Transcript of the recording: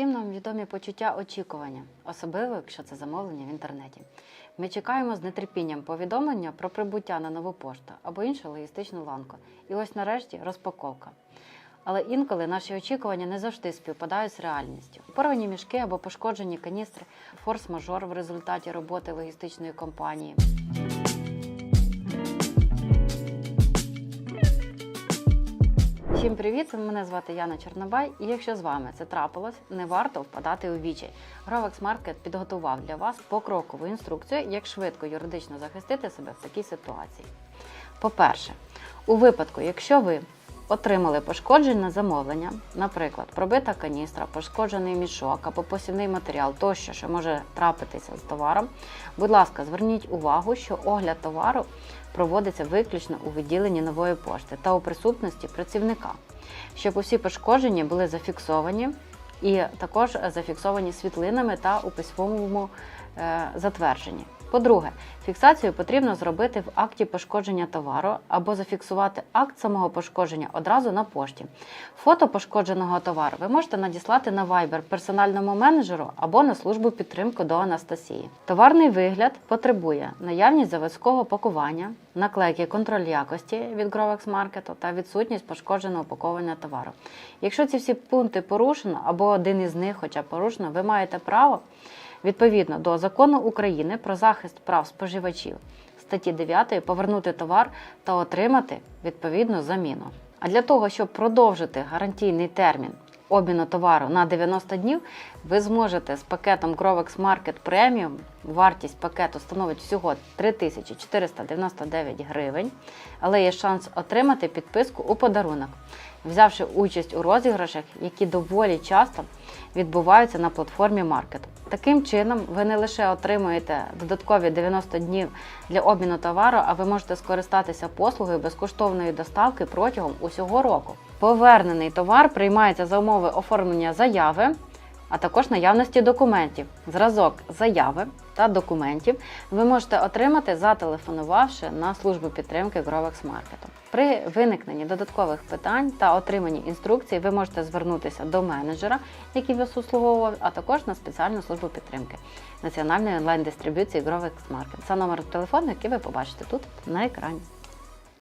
Всім нам відомі почуття очікування, особливо якщо це замовлення в інтернеті. Ми чекаємо з нетерпінням повідомлення про прибуття на нову пошту або іншу логістичну ланку. І ось нарешті розпаковка. Але інколи наші очікування не завжди співпадають з реальністю. Порвані мішки або пошкоджені каністри, форс-мажор в результаті роботи логістичної компанії. Всім привіт! Мене звати Яна Чорнобай, і якщо з вами це трапилось, не варто впадати у вічай. Grovex Market підготував для вас покрокову інструкцію, як швидко юридично захистити себе в такій ситуації. По-перше, у випадку, якщо ви отримали пошкоджене замовлення, наприклад, пробита каністра, пошкоджений мішок або посівний матеріал тощо, що може трапитися з товаром, будь ласка, зверніть увагу, що огляд товару проводиться виключно у відділенні нової пошти та у присутності працівника, щоб усі пошкодження були зафіксовані і також зафіксовані світлинами та у письмовому е, затвердженні. По-друге, фіксацію потрібно зробити в акті пошкодження товару або зафіксувати акт самого пошкодження одразу на пошті. Фото пошкодженого товару ви можете надіслати на Viber персональному менеджеру або на службу підтримки до Анастасії. Товарний вигляд потребує наявність заводського пакування, наклейки контроль якості від Grovex Market та відсутність пошкодженого упаковання товару. Якщо ці всі пункти порушено або один із них, хоча порушено, ви маєте право відповідно до закону України про захист прав споживачів статті 9 повернути товар та отримати відповідну заміну. А для того, щоб продовжити гарантійний термін обміну товару на 90 днів, ви зможете з пакетом Grovex Market Premium, вартість пакету становить всього 3499 гривень, але є шанс отримати підписку у подарунок, взявши участь у розіграшах, які доволі часто відбуваються на платформі маркету. Таким чином, ви не лише отримуєте додаткові 90 днів для обміну товару, а ви можете скористатися послугою безкоштовної доставки протягом усього року. Повернений товар приймається за умови оформлення заяви, а також наявності документів. Зразок заяви та документів ви можете отримати, зателефонувавши на службу підтримки Grovex Market. При виникненні додаткових питань та отриманні інструкцій ви можете звернутися до менеджера, який вас обслуговував, а також на спеціальну службу підтримки національної онлайн-дистриб'юції Grovex Market. Це номер телефону, який ви побачите тут на екрані.